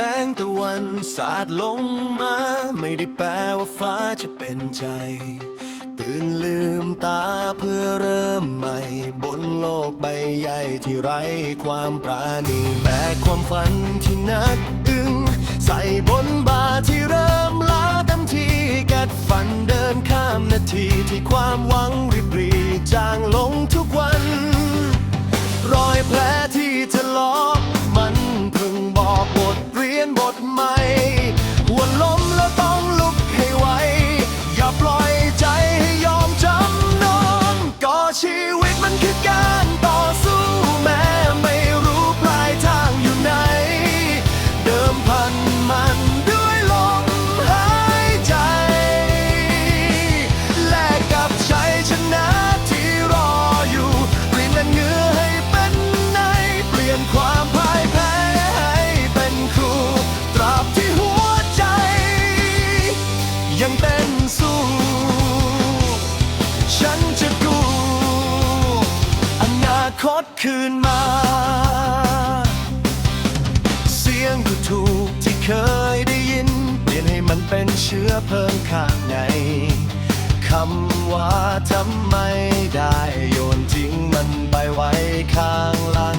แสงตะวันสาดลงมา ไม่ได้แปลว่าฟ้าจะเป็นใจ ตื่นลืมตาเพื่อเริ่มใหม่ บนโลกใบใหญ่ที่ไร้ความปราณีแบกความฝันที่นักตึง ใส่บนบาที่เริ่มล้าเต็มทีกัดฝันเดินข้ามนาทีที่ความหวังริบรีจางลงทุกวัน รอยแผลที่ถลอกมันพึงบียนบทใหม่ สู้ ฉันจะกู้อนาคตคืนมา เสียงดูถูกที่เคยได้ยินเรียนให้มันเป็นเชื้อเพลิงข้างในคำว่าทำไมได้โยนทิ้งมันไปไว้ข้างหลัง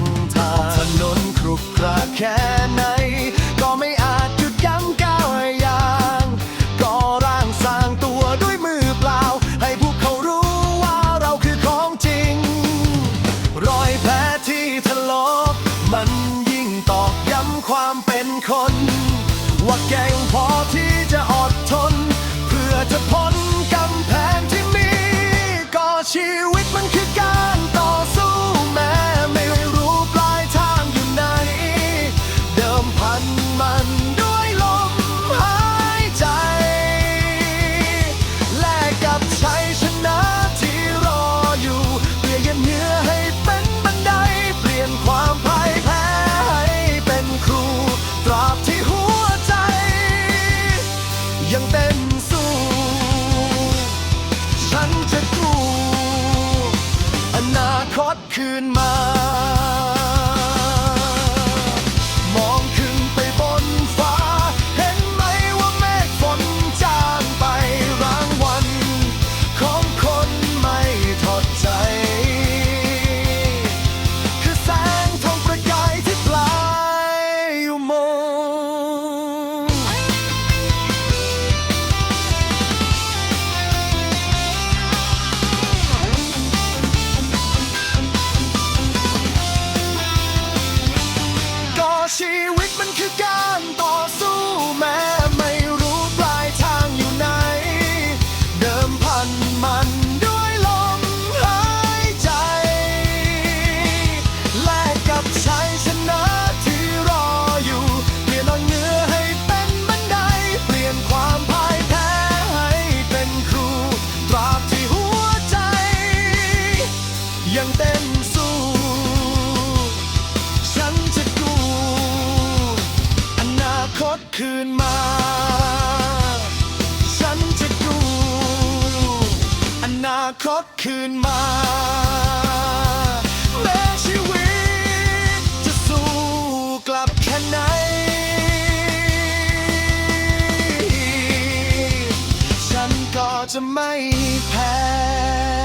ความเป็นคน ว่าเก่งพอที่จะอดทน kun mig คตคืนมาแม้ชีวิตจะสู้กลับแค่ไหน ฉันก็จะไม่แพ้